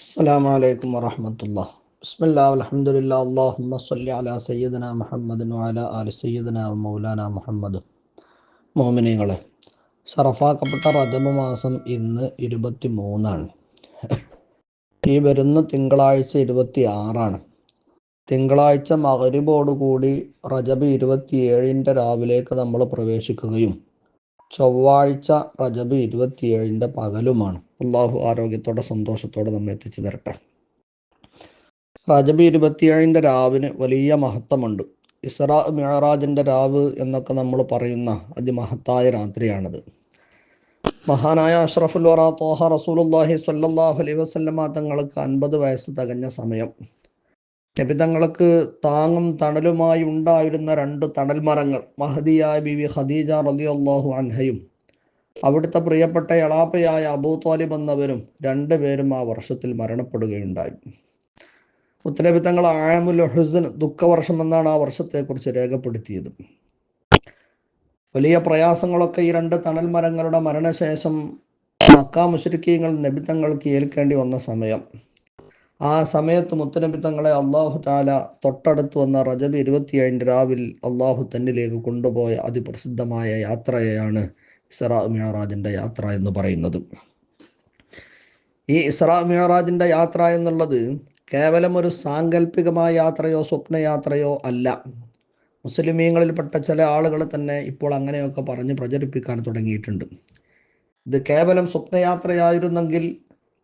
السلام عليكم ورحمة الله بسم الله والحمد لله اللهم صل على سيدنا محمد وعلى آل سيدنا ومولانا മുഹമ്മദ് മോമിനികളെ ഷറഫാക്കപ്പെട്ട റജബ് മാസം ഇന്ന് ഇരുപത്തി മൂന്നാണ് ഈ വരുന്ന തിങ്കളാഴ്ച ഇരുപത്തി ആറാണ് തിങ്കളാഴ്ച മകരിബോടുകൂടി റജബ് ഇരുപത്തിയേഴിൻ്റെ രാവിലേക്ക് നമ്മൾ പ്രവേശിക്കുകയും ചൊവ്വാഴ്ച റജബ് ഇരുപത്തിയേഴിന്റെ പകലുമാണ്. അള്ളാഹു ആരോഗ്യത്തോടെ സന്തോഷത്തോടെ നമ്മൾ എത്തിച്ചു തരട്ടെ. റജബ് ഇരുപത്തിയേഴിന്റെ രാവിന് വലിയ മഹത്വമുണ്ട്. ഇസ്രാ മിഴറാജിന്റെ രാവ് എന്നൊക്കെ നമ്മൾ പറയുന്ന അതിമഹത്തായ രാത്രിയാണിത്. മഹാനായ അഷ്റഫുൽ വറ തോഹ റസൂലുല്ലാഹി സല്ലാഹു അലൈഹി വസല്ലമ തങ്ങൾക്ക് അൻപത് വയസ്സ് തികഞ്ഞ സമയം. നബി തങ്ങൾക്ക് താങ്ങും തണലുമായി ഉണ്ടായിരുന്ന രണ്ട് തണൽ മരങ്ങൾ മഹദിയായ ബിവി ഖദീജ റളിയല്ലാഹു അൻഹയും അവിടുത്തെ പ്രിയപ്പെട്ട എളാപ്പയായ അബൂ താലിബ് എന്നവരും രണ്ടുപേരും ആ വർഷത്തിൽ മരണപ്പെടുകയുണ്ടായി. ഉത്തരവിത്തങ്ങൾ തങ്ങൾ ആയമുൽ ഹുസൻ ദുഃഖവർഷം എന്നാണ് ആ വർഷത്തെക്കുറിച്ച് രേഖപ്പെടുത്തിയത്. വലിയ പ്രയാസങ്ങളൊക്കെ ഈ രണ്ട് തണൽ മരങ്ങളുടെ മരണശേഷം മക്കാ മുഷരിക്കീങ്ങൾ നബിത്തങ്ങൾക്ക് ഏൽക്കേണ്ടി വന്ന സമയം. ആ സമയത്ത് മുത്തനബി തങ്ങളെ അള്ളാഹു താല തൊട്ടടുത്ത് വന്ന റജബ് ഇരുപത്തിയേഴിന്റെ രാവിൽ അള്ളാഹു തന്നിലേക്ക് കൊണ്ടുപോയ അതിപ്രസിദ്ധമായ യാത്രയാണ് ഇസ്രാ മിയറാജിന്റെ യാത്ര എന്ന് പറയുന്നത്. ഈ ഇസ്രാ മിയറാജിന്റെ യാത്ര എന്നുള്ളത് കേവലം ഒരു സാങ്കല്പികമായ യാത്രയോ സ്വപ്നയാത്രയോ അല്ല. മുസ്ലിമീങ്ങളിൽപ്പെട്ട ചില ആളുകൾ തന്നെ ഇപ്പോൾ അങ്ങനെയൊക്കെ പറഞ്ഞ് പ്രചരിപ്പിക്കാൻ തുടങ്ങിയിട്ടുണ്ട്. ഇത് കേവലം സ്വപ്നയാത്രയായിരുന്നെങ്കിൽ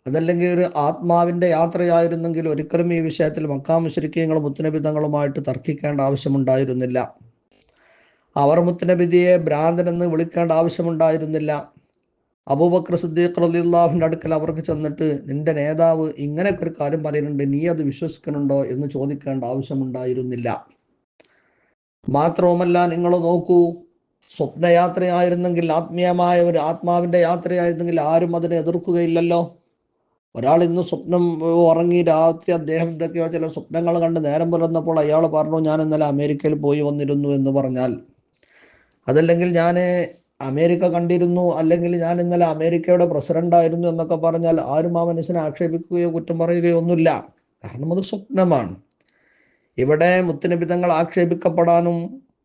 അതല്ലെങ്കിൽ ഒരു ആത്മാവിന്റെ യാത്രയായിരുന്നെങ്കിൽ ഒരിക്കലും ഈ വിഷയത്തിൽ മക്കാ മുശ്രിക്കങ്ങളും മുത്തനബിതങ്ങളുമായിട്ട് തർക്കിക്കേണ്ട ആവശ്യമുണ്ടായിരുന്നില്ല. അവർ മുത്തനബിദിയെ ഭ്രാന്തനെന്ന് വിളിക്കേണ്ട ആവശ്യമുണ്ടായിരുന്നില്ല. അബൂബക്കർ സിദ്ദീഖ് അലിള്ളാഹുവിന്റെ അടുക്കൽ അവർക്ക് ചെന്നിട്ട് നിന്റെ നേതാവ് ഇങ്ങനെയൊക്കെ ഒരു കാര്യം പറയുന്നുണ്ട് നീ അത് വിശ്വസിക്കുന്നുണ്ടോ? എന്ന് ചോദിക്കേണ്ട ആവശ്യമുണ്ടായിരുന്നില്ല. മാത്രവുമല്ല നിങ്ങൾ നോക്കൂ സ്വപ്നയാത്രയായിരുന്നെങ്കിൽ ആത്മീയമായ ഒരു ആത്മാവിന്റെ യാത്രയായിരുന്നെങ്കിൽ ആരും അതിനെ എതിർക്കുകയില്ലല്ലോ. ഒരാൾ ഇന്ന് സ്വപ്നം ഉറങ്ങി രാത്രി അദ്ദേഹം ഇതൊക്കെയോ ചില സ്വപ്നങ്ങൾ കണ്ട് നേരം പുലർന്നപ്പോൾ അയാൾ പറഞ്ഞു ഞാൻ ഇന്നലെ അമേരിക്കയിൽ പോയി വന്നിരുന്നു എന്ന് പറഞ്ഞാൽ അതല്ലെങ്കിൽ ഞാൻ അമേരിക്ക കണ്ടിരുന്നു അല്ലെങ്കിൽ ഞാൻ ഇന്നലെ അമേരിക്കയുടെ പ്രസിഡന്റ് ആയിരുന്നു എന്നൊക്കെ പറഞ്ഞാൽ ആരും ആ മനുഷ്യനെ ആക്ഷേപിക്കുകയോ കുറ്റം പറയുകയോ ഒന്നുമില്ല. കാരണം അത് സ്വപ്നമാണ്. ഇവിടെ മുത്തുനിബിതങ്ങൾ ആക്ഷേപിക്കപ്പെടാനും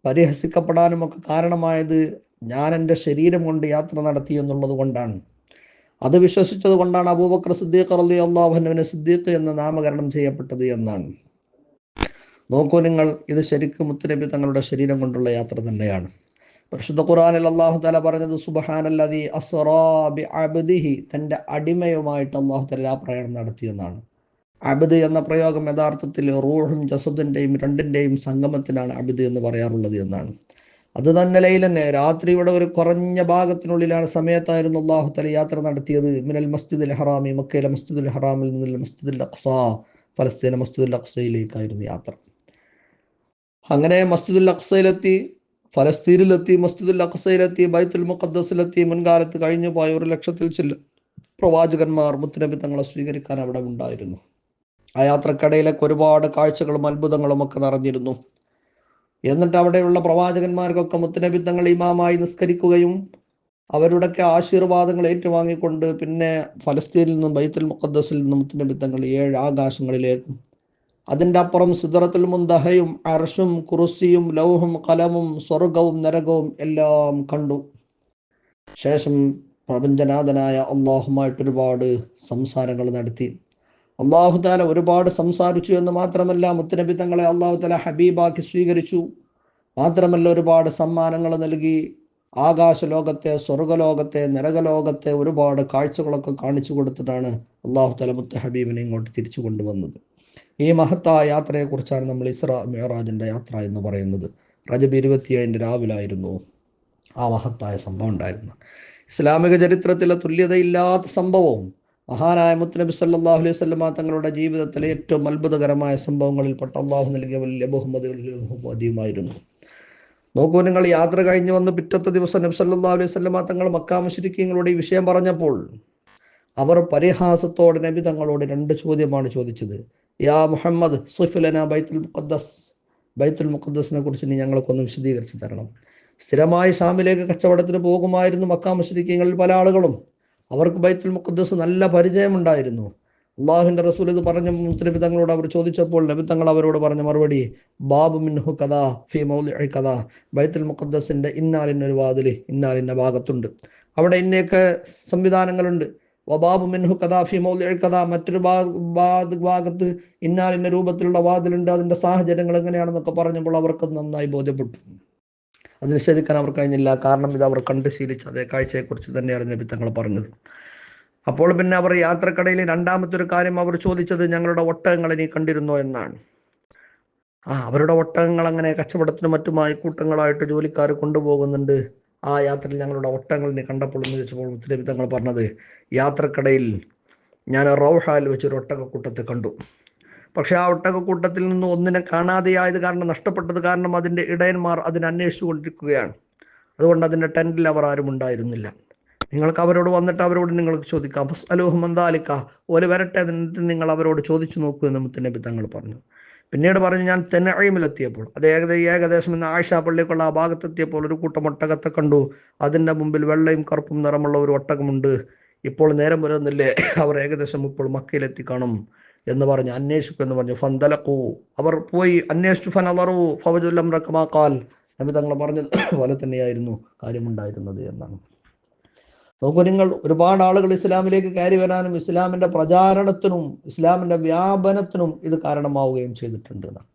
പരിഹസിക്കപ്പെടാനും ഒക്കെ കാരണമായത് ഞാൻ എന്റെ ശരീരം കൊണ്ട് യാത്ര നടത്തി എന്നുള്ളത് കൊണ്ടാണ്. അത് വിശ്വസിച്ചത് കൊണ്ടാണ് അബൂബക്കർ സിദ്ദീഖ് അലി അള്ളാഹുനുവിന് സിദ്ദീഖ് എന്ന് നാമകരണം ചെയ്യപ്പെട്ടത് എന്നാണ്. നോക്കൂ നിങ്ങൾ ഇത് ശരിക്കും മുത്തനബി തങ്ങളുടെ ശരീരം കൊണ്ടുള്ള യാത്ര തന്നെയാണ്. പരിശുദ്ധ ഖുറാനിൽ അള്ളാഹു തല പറഞ്ഞത് സുബഹാനല്ലതി അസ്റാബി അബദിഹി തന്റെ അടിമയുമായിട്ട് അള്ളാഹു തല പ്രയാണം നടത്തിയെന്നാണ് അബദ് എന്ന പ്രയോഗം യഥാർത്ഥത്തിൽ റൂഹും ജസദിന്റെയും രണ്ടിന്റെയും സംഗമത്തിലാണ് അബദ് എന്ന് പറയാറുള്ളത് എന്നാണ്. അത് തന്നെ ലൈലന്നെ രാത്രിയുടെ ഒരു കുറഞ്ഞ ഭാഗത്തിനുള്ളിലാണ് സമയത്തായിരുന്നു അള്ളാഹു തല യാത്ര നടത്തിയത്. മിനൽ മസ്ജിദുൽ ഹറാമി മക്കയിലെ മസ്ജിദുൽ ഹറാമിൽ നിന്നുള്ള മസ്ജിദുൽ അഖ്സ ഫലസ്തീന മസ്ജിദുൽ അഖ്സയിലേക്കായിരുന്നു യാത്ര. അങ്ങനെ മസ്ജിദുൽ അക്സയിലെത്തി ഫലസ്തീനിലെത്തി മസ്ജിദുൽ അക്സയിലെത്തി ബൈത്തുൽ മുഖദ്സിലെത്തി മുൻകാലത്ത് കഴിഞ്ഞു പോയ ഒരു ലക്ഷത്തിൽ ചില പ്രവാചകന്മാർ മുത്തുനബി തങ്ങളെ സ്വീകരിക്കാൻ അവിടെ ഉണ്ടായിരുന്നു. ആ യാത്രക്കിടയിലൊക്കെ ഒരുപാട് കാഴ്ചകളും അത്ഭുതങ്ങളും ഒക്കെ നിറഞ്ഞിരുന്നു. എന്നിട്ട് അവിടെയുള്ള പ്രവാചകന്മാർക്കൊക്കെ മുത്തനബി തങ്ങൾ ഇമാമായി നിസ്കരിക്കുകയും അവരുടെയൊക്കെ ആശീർവാദങ്ങൾ ഏറ്റുവാങ്ങിക്കൊണ്ട് പിന്നെ ഫലസ്തീനിൽ നിന്നും ബൈത്തുൽ മുഖദ്ദസിൽ നിന്നും മുത്തനബി തങ്ങൾ ഏഴ് ആകാശങ്ങളിലേക്കും. അതിന്റെ അപ്പുറം സിദറത്തുൽ മുന്തഹയും അർഷും കുറുസിയും ലൗഹും കലമും സ്വർഗവും നരകവും എല്ലാം കണ്ടു. ശേഷം പ്രപഞ്ചനാഥനായ അള്ളാഹുമായിട്ട് ഒരുപാട് സംസാരങ്ങൾ നടത്തി. അള്ളാഹു താല ഒരുപാട് സംസാരിച്ചു എന്ന് മാത്രമല്ല മുത്തനബി തങ്ങളെ അള്ളാഹു താല ഹബീബാക്കി സ്വീകരിച്ചു. മാത്രമല്ല ഒരുപാട് സമ്മാനങ്ങൾ നൽകി. ആകാശ ലോകത്തെ സ്വർഗലോകത്തെ നരകലോകത്തെ ഒരുപാട് കാഴ്ചകളൊക്കെ കാണിച്ചു കൊടുത്തിട്ടാണ് അള്ളാഹു താല മുത്ത ഹബീബിനെ ഇങ്ങോട്ട് തിരിച്ചു കൊണ്ടുവന്നത്. ഈ മഹത്തായ യാത്രയെക്കുറിച്ചാണ് നമ്മൾ ഇസ്ര മെഹറാജിന്റെ യാത്ര എന്ന് പറയുന്നത്. റജബ് ഇരുപത്തിയേഴിന്റെ രാവിലായിരുന്നു ആ മഹത്തായ സംഭവം ഉണ്ടായിരുന്നത്. ഇസ്ലാമിക ചരിത്രത്തിലെ തുല്യതയില്ലാത്ത സംഭവവും മഹാനായ മുത്തനബി സല്ലാഹു അലൈഹി സ്വല്ല തങ്ങളുടെ ജീവിതത്തിലെ ഏറ്റവും അത്ഭുതകരമായ സംഭവങ്ങളിൽപ്പെട്ട അള്ളാഹു നൽകിയ വലിയ ബഹുമതികളുമായിരുന്നു നോക്കൂ നിങ്ങൾ യാത്ര കഴിഞ്ഞ് വന്ന് പിറ്റത്തെ ദിവസം നബി സല്ലാ അലൈഹി സ്വല്ല തങ്ങൾ മക്കാമശിരിക്കങ്ങളുടെ ഈ വിഷയം പറഞ്ഞപ്പോൾ അവർ പരിഹാസത്തോടെ നബി തങ്ങളോട് രണ്ട് ചോദ്യമാണ് ചോദിച്ചത്. യാ മുഹമ്മദ് സുഫുലന ബൈത്തുൽ മുഖദ്ദസ്. ബൈത്തുൽ മുഖദ്ദസിനെ കുറിച്ച് നീ ഞങ്ങൾക്കൊന്ന് വിശദീകരിച്ച് തരണം. സ്ഥിരമായി ഷാമിലേക്ക് കച്ചവടത്തിന് പോകുമായിരുന്നു മക്കാമശിരിക്കങ്ങളിൽ പല ആളുകളും. അവർക്ക് ബൈത്തുൽ മുഖദ്സ് നല്ല പരിചയമുണ്ടായിരുന്നു. അള്ളാഹുവിന്റെ റസൂൽ ഇത് പറഞ്ഞ മുസ്ലിം തങ്ങളോട് അവർ ചോദിച്ചപ്പോൾ നബി തങ്ങൾ അവരോട് പറഞ്ഞ മറുപടി ബാബു മിൻഹു കഥാ ഫി മൗലി കഥാ ബൈത്തുൽ മുഖദ്ദസിന്റെ ഇന്നാലിന്നൊരു വാതിൽ ഇന്നാലിന്റെ ഭാഗത്തുണ്ട്. അവിടെ ഇന്നയൊക്കെ സംവിധാനങ്ങളുണ്ട്. വബാബു മിൻഹു കഥാ ഫി മൗലി കഥാ മറ്റൊരു ഭാഗത്ത് ഇന്നാലിന്റെ രൂപത്തിലുള്ള വാതിലുണ്ട്. അതിന്റെ സാഹചര്യങ്ങൾ എങ്ങനെയാണെന്നൊക്കെ പറഞ്ഞപ്പോൾ അവർക്ക് നന്നായി ബോധ്യപ്പെട്ടു. അത് നിഷേധിക്കാൻ അവർ കഴിഞ്ഞില്ല. കാരണം ഇത് അവർ കണ്ട് ശീലിച്ച. അതേ കാഴ്ചയെക്കുറിച്ച് തന്നെയാണ് നബി തങ്ങൾ പറഞ്ഞത്. അപ്പോൾ പിന്നെ അവർ യാത്രക്കടയിൽ രണ്ടാമത്തെ ഒരു കാര്യം അവർ ചോദിച്ചത് ഞങ്ങളുടെ ഒട്ടകങ്ങൾ ഇനി കണ്ടിരുന്നോ എന്നാണ്. ആ അവരുടെ ഒട്ടകങ്ങൾ അങ്ങനെ കച്ചവടത്തിനും മറ്റുമായി കൂട്ടങ്ങളായിട്ട് ജോലിക്കാർ കൊണ്ടുപോകുന്നുണ്ട്. ആ യാത്രയിൽ ഞങ്ങളുടെ ഒട്ടങ്ങൾ നീ കണ്ടപ്പോൾ എന്ന് ചോദിച്ചപ്പോൾ മുത്തലബി തങ്ങൾ പറഞ്ഞത് യാത്രക്കടയിൽ ഞാൻ റൗഹാൽ വെച്ചൊരു ഒട്ടകക്കൂട്ടത്തെ കണ്ടു. പക്ഷെ ആ ഒട്ടകക്കൂട്ടത്തിൽ നിന്ന് ഒന്നിനെ കാണാതെയായത് കാരണം നഷ്ടപ്പെട്ടത് കാരണം അതിന്റെ ഇടയന്മാർ അതിനെ അന്വേഷിച്ചു കൊണ്ടിരിക്കുകയാണ് അതുകൊണ്ട് അതിന്റെ ടെന്റിൽ അവർ ആരും ഉണ്ടായിരുന്നില്ല. നിങ്ങൾക്ക് അവരോട് വന്നിട്ട് അവരോട് നിങ്ങൾക്ക് ചോദിക്കാം. അലൂഹ് മന്ദാലിക്ക ഒരു വരട്ടെ എന്നിട്ട് നിങ്ങൾ അവരോട് ചോദിച്ചു നോക്കൂ എന്ന് മുത്തനബി തങ്ങൾ പറഞ്ഞു. പിന്നീട് പറഞ്ഞു ഞാൻ തെന്നഴിമിലെത്തിയപ്പോൾ അത് ഏകദേശം ഏകദേശം ഇന്ന് ആയിഷ പള്ളിക്കുള്ള ആ ഭാഗത്തെത്തിയപ്പോൾ ഒരു കൂട്ടം ഒട്ടകത്തെ കണ്ടു. അതിന്റെ മുമ്പിൽ വെള്ളയും കറുപ്പും നിറമുള്ള ഒരു ഒട്ടകമുണ്ട്. ഇപ്പോൾ നേരം വരുന്നില്ലേ? അവർ ഏകദേശം ഇപ്പോൾ മക്കയിലെത്തി കാണും. എന്ന് പറഞ്ഞ് അന്വേഷിക്കും എന്ന് പറഞ്ഞു ഫന്തലക്കൂ അവർ പോയി അന്വേഷിച്ചു. ഫനലറു ഫവജുല്ലം റക്കമാക്കാൽ നബി തങ്ങൾ പറഞ്ഞത് പോലെ തന്നെയായിരുന്നു കാര്യമുണ്ടായിരുന്നത് എന്നാണ്. നോക്കൂ നിങ്ങൾ ഒരുപാട് ആളുകൾ ഇസ്ലാമിലേക്ക് കയറി വരാനും ഇസ്ലാമിന്റെ പ്രചാരണത്തിനും ഇസ്ലാമിന്റെ വ്യാപനത്തിനും ഇത് കാരണമാവുകയും ചെയ്തിട്ടുണ്ട് എന്നാണ്.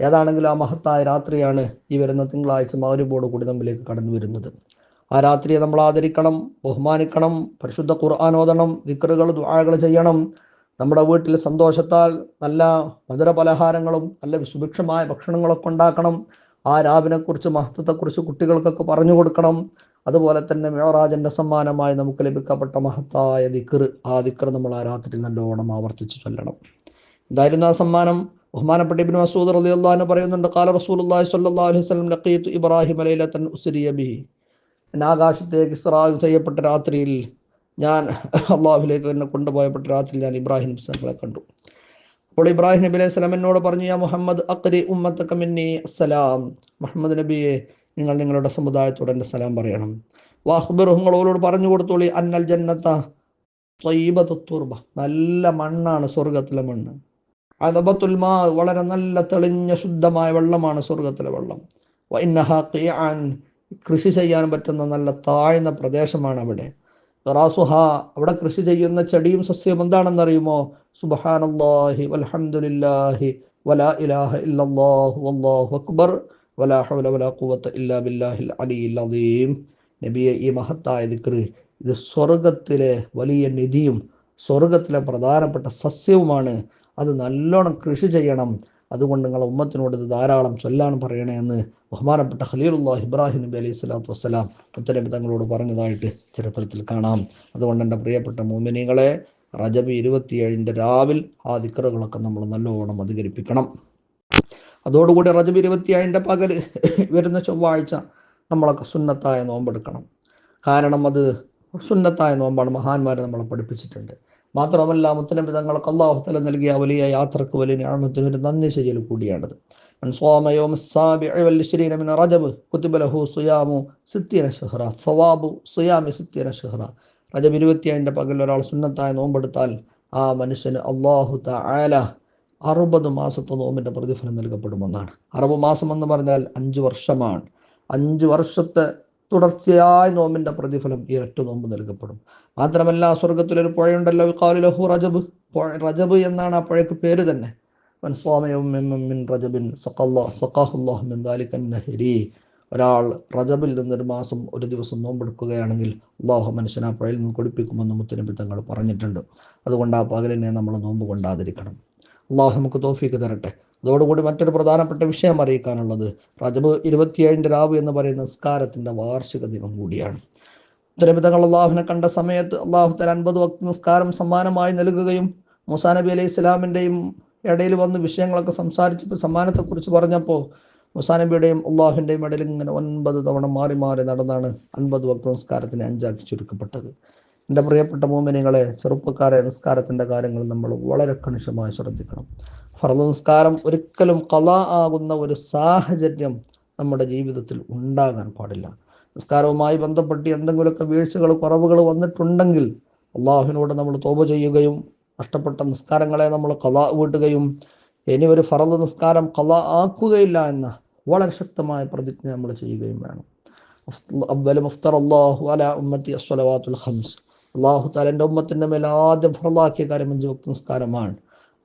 ഏതാണെങ്കിലും ആ മഹത്തായ രാത്രിയാണ് ഈ വരുന്ന തിങ്കളാഴ്ച മൗര്യബോട് കൂടി നമ്മിലേക്ക് കടന്നു വരുന്നത്. ആ രാത്രിയെ നമ്മൾ ആദരിക്കണം ബഹുമാനിക്കണം പരിശുദ്ധ ഖുർആൻ വിക്രുകൾ ദ്വാഴകൾ ചെയ്യണം. നമ്മുടെ വീട്ടിൽ സന്തോഷത്താൽ നല്ല മധുര പലഹാരങ്ങളും നല്ല സുഭിക്ഷമായ ഭക്ഷണങ്ങളൊക്കെ ഉണ്ടാക്കണം. ആ രാവിനെക്കുറിച്ച് മഹത്വത്തെക്കുറിച്ച് കുട്ടികൾക്കൊക്കെ പറഞ്ഞു കൊടുക്കണം. അതുപോലെ തന്നെ മേറാജന്റെ സമ്മാനമായി നമുക്ക് ലഭിക്കപ്പെട്ട മഹത്തായ ദിക്കർ ആ ദിക്കർ നമ്മൾ ആ രാത്രി നല്ലോണം ആവർത്തിച്ച് ചൊല്ലണം. എന്തായിരുന്നു ആ സമ്മാനം? ബഹുമാനപ്പെട്ട ഇബിൻ മസൂദ് റളിയല്ലാഹു അൻഹു പറയുന്നുണ്ട് കാല റസൂലുള്ളാഹി സ്വല്ലല്ലാഹു അലൈഹി വസല്ലം ലഖീതു ഇബ്രാഹിം ലൈലത്തൻ ഉസ്രിയ ആകാശത്തേക്ക് ഇസ്രാ ചെയ്യപ്പെട്ട രാത്രിയിൽ ഞാൻ അള്ളാഹുലേക്ക് എന്നെ കൊണ്ടുപോയപ്പെട്ട രാത്രി ഞാൻ ഇബ്രാഹിം നബിയെ കണ്ടു. അപ്പോൾ ഇബ്രാഹിം നബി അലൈഹി സ്വലം എന്നോട് പറഞ്ഞു യാ മുഹമ്മദ് അക്രി ഉമ്മത്തക കമിന്നി അസ്സലാം മുഹമ്മദ് നബിയെ നിങ്ങൾ നിങ്ങളുടെ സമുദായത്തോട് എന്റെ സലാം പറയണം. വാഹുബിറുഹങ്ങളോട് പറഞ്ഞു കൊടുത്തോളി. അന്നൽ ജന്നത്ത ത്വയ്യിബത്തു തുർബ. നല്ല മണ്ണാണ് സ്വർഗത്തിലെ മണ്ണ്. അതബത്തുൽമാ വളരെ നല്ല തെളിഞ്ഞ ശുദ്ധമായ വെള്ളമാണ് സ്വർഗത്തിലെ വെള്ളം. വൈനഹ ഖിയാൻ കൃഷി ചെയ്യാൻ പറ്റുന്ന നല്ല താഴ്ന്ന പ്രദേശമാണ് അവിടെ. റാസുഹ അവിടെ കൃഷി ചെയ്യുന്ന ചെടിയും സസ്യവും എന്താണെന്നറിയുമോ? സുബ്ഹാനല്ലാഹി വൽഹംദുലില്ലാഹി വലാ ഇലാഹ ഇല്ലല്ലാഹു വല്ലാഹു അക്ബർ. വലാ ഹൗല വലാ ഖുവത ഇല്ലാ ബില്ലാഹിൽ അലിയിൽ അലീം. നബിയെ ഈ മഹത്തായ ദിക്ർ ഇത് സ്വർഗത്തിലെ വലിയ നിധിയും സ്വർഗത്തിലെ പ്രധാനപ്പെട്ട സസ്യവുമാണ്. അത് നല്ലോണം കൃഷി ചെയ്യണം. അതുകൊണ്ട് നിങ്ങൾ ഉമ്മത്തിനോട് ഇത് ധാരാളം ചൊല്ലാൻ പറയണേ എന്ന് ബഹുമാനപ്പെട്ട ഖലീലുല്ലാഹ് ഇബ്രാഹിം നബി അലൈഹി സ്വലാത്തു വസ്സലാം മുത്തലബി തങ്ങളോട് പറഞ്ഞതായിട്ട് ചരിത്രത്തിൽ കാണാം. അതുകൊണ്ട് എന്റെ പ്രിയപ്പെട്ട മോമിനികളെ റജബ് ഇരുപത്തിയേഴിന്റെ രാവിൽ ആ ദിക്കറുകളൊക്കെ നമ്മൾ നല്ലോണം അധികരിപ്പിക്കണം. അതോടുകൂടി റജബ് ഇരുപത്തിയേഴിന്റെ പകൽ വരുന്ന ചൊവ്വാഴ്ച നമ്മളൊക്കെ സുന്നത്തായ നോമ്പെടുക്കണം. കാരണം അത് സുന്നത്തായ നോമ്പാണ്. മഹാന്മാരെ നമ്മളെ പഠിപ്പിച്ചിട്ടുണ്ട്. മാത്രമല്ല മുത്തനബി തങ്ങൾക്ക് അള്ളാഹുത്തല നൽകിയ വലിയ യാത്രയ്ക്ക് വലിയ ഞാമത്തിന് ഒരു നന്ദി ചെയ്യൽ കൂടിയാണത്. റജബ് പകൽ ഒരാൾ സുന്നത്തായ നോമ്പെടുത്താൽ ആ മനുഷ്യന് അള്ളാഹു തായാല അറുപത് മാസത്തെ നോമ്പിന്റെ പ്രതിഫലം നൽകപ്പെടുമെന്നാണ്. അറുപത് മാസം എന്ന് പറഞ്ഞാൽ അഞ്ച് വർഷമാണ്. അഞ്ച് വർഷത്തെ തുടർച്ചയായ നോമ്പിന്റെ പ്രതിഫലം ഈ ഒറ്റ നോമ്പ് നൽകപ്പെടും. മാത്രമല്ല സ്വർഗത്തിലൊരു പുഴയുണ്ടല്ലോ വിഖാലു ലഹു റജബ്. റജബ് എന്നാണ് ആ പുഴയ്ക്ക് പേര് തന്നെ. റജബിൻ ഒരാൾ റജബിൽ നിന്നൊരു മാസം ഒരു ദിവസം നോമ്പെടുക്കുകയാണെങ്കിൽ അള്ളാഹു മനുഷ്യൻ ആ പുഴയിൽ നിന്ന് കൊടുപ്പിക്കുമെന്ന് മുത്തനബി തങ്ങൾ പറഞ്ഞിട്ടുണ്ട്. അതുകൊണ്ട് ആ പകലിനെ നമ്മൾ നോമ്പ് കൊണ്ടാതിരിക്കണം. അള്ളാഹു നമുക്ക് തോഫീക്ക് തരട്ടെ. അതോടുകൂടി മറ്റൊരു പ്രധാനപ്പെട്ട വിഷയം അറിയിക്കാനുള്ളത് റജബ് ഇരുപത്തിയേഴിന്റെ രാവ് എന്ന് പറയുന്ന നിസ്കാരത്തിന്റെ വാർഷിക ദിനം കൂടിയാണ്. ഉത്തരവിധങ്ങൾ അള്ളാഹുവിനെ കണ്ട സമയത്ത് അള്ളാഹു തല അൻപത് വക്ത നിസ്കാരം സമ്മാനമായി നൽകുകയും മൂസാ നബി അലൈഹി ഇസ്ലാമിന്റെയും ഇടയിൽ വന്ന് വിഷയങ്ങളൊക്കെ സംസാരിച്ചപ്പോൾ സമ്മാനത്തെക്കുറിച്ച് പറഞ്ഞപ്പോൾ മുസാ നബിയുടെയും അള്ളാഹുവിന്റെയും ഇടയിൽ ഇങ്ങനെ ഒൻപത് തവണ മാറി മാറി നടന്നാണ് അൻപത് വക്ത നിസ്കാരത്തിനെ അഞ്ചാക്കി ചുരുക്കപ്പെട്ടത്. എന്റെ പ്രിയപ്പെട്ട മോമിനികളെ ചെറുപ്പക്കാരെ നിസ്കാരത്തിന്റെ കാര്യങ്ങൾ നമ്മൾ വളരെ കണിശമായി ശ്രദ്ധിക്കണം. ഫർദ് നിസ്കാരം ഒരിക്കലും കല ആകുന്ന ഒരു സാഹചര്യം നമ്മുടെ ജീവിതത്തിൽ ഉണ്ടാകാൻ പാടില്ല. നിസ്കാരവുമായി ബന്ധപ്പെട്ട് എന്തെങ്കിലുമൊക്കെ വീഴ്ചകൾ കുറവുകൾ വന്നിട്ടുണ്ടെങ്കിൽ അള്ളാഹുവിനോട് നമ്മൾ തോപ ചെയ്യുകയും നഷ്ടപ്പെട്ട നിസ്കാരങ്ങളെ നമ്മൾ കല വീട്ടുകയും ഇനി ഒരു ഫറദ് നിസ്കാരം കല ആക്കുകയില്ല എന്ന വളരെ ശക്തമായ പ്രതിജ്ഞ നമ്മൾ ചെയ്യുകയും വേണം. അവ്വൽ മുഫ്തർ അള്ളാഹു അല ഉമ്മത്തി അസ്വലവാത്തുൽ ഹംസ് അള്ളാഹു താലന്റെ ഉമ്മത്തിന്റെ മേൽ ആദ്യം ഫറലാക്കിയ കാര്യം അഞ്ച് വക്ത നിസ്കാരമാണ്.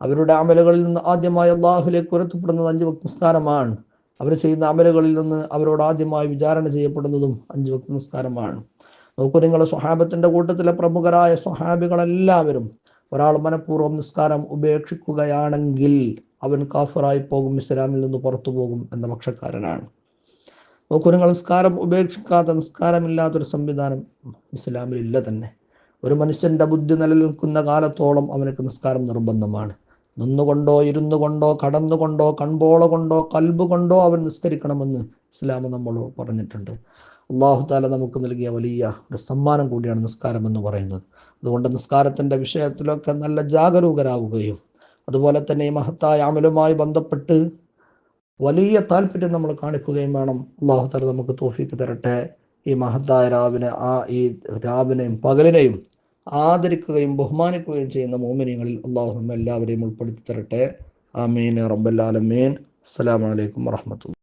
അവരുടെ അമലുകളിൽ നിന്ന് ആദ്യമായി അള്ളാഹുലേക്ക് ഉയർത്തപ്പെടുന്നത് അഞ്ച് വക്ത നിസ്കാരമാണ്. അവർ ചെയ്യുന്ന അമലുകളിൽ നിന്ന് അവരോട് ആദ്യമായി വിചാരണ ചെയ്യപ്പെടുന്നതും അഞ്ച് വക്ത നിസ്കാരമാണ്. നോക്കൂ നിങ്ങൾ സ്വഹാബത്തിന്റെ കൂട്ടത്തിലെ പ്രമുഖരായ സ്വഹാബികളെല്ലാവരും ഒരാൾ മനഃപൂർവം നിസ്കാരം ഉപേക്ഷിക്കുകയാണെങ്കിൽ അവൻ കാഫറായി പോകും ഇസ്ലാമിൽ നിന്ന് പുറത്തു പോകും എന്ന പക്ഷക്കാരനാണ്. നോക്കൂ നിങ്ങൾ നിസ്കാരം ഉപേക്ഷിക്കാത്ത നിസ്കാരമില്ലാത്തൊരു സംവിധാനം ഇസ്ലാമിൽ ഇല്ല തന്നെ. ഒരു മനുഷ്യന്റെ ബുദ്ധി നിലനിൽക്കുന്ന കാലത്തോളം അവനക്ക് നിസ്കാരം നിർബന്ധമാണ്. നിന്നുകൊണ്ടോ ഇരുന്നു കൊണ്ടോ കടന്നുകൊണ്ടോ കൺപോള കൊണ്ടോ കൽബ് കൊണ്ടോ അവൻ നിസ്കരിക്കണമെന്ന് ഇസ്ലാം നമ്മൾ പറഞ്ഞിട്ടുണ്ട്. അള്ളാഹു താല നമുക്ക് നൽകിയ വലിയ ഒരു സമ്മാനം കൂടിയാണ് നിസ്കാരം എന്ന് പറയുന്നത്. അതുകൊണ്ട് നിസ്കാരത്തിന്റെ വിഷയത്തിലൊക്കെ നല്ല ജാഗരൂകരാകുകയും അതുപോലെ തന്നെ ഈ മഹത്തായ അമലുമായി ബന്ധപ്പെട്ട് വലിയ താല്പര്യം നമ്മൾ കാണിക്കുകയും വേണം. അള്ളാഹു താല നമുക്ക് തോഫിക്ക് തരട്ടെ. ഈ മഹത്തായ രാവിനെ ആ ഈ രാവിനെയും പകലിനെയും ആദരിക്കുകയും ബഹുമാനിക്കുകയും ചെയ്യുന്ന മോമിനിയങ്ങളിൽ അള്ളാഹു എല്ലാവരെയും ഉൾപ്പെടുത്തി തരട്ടെ. ആമീൻ. റബ്ബല്ലാലമീൻ അസ്സലാമലൈക്കും വറഹമത്തുള്ള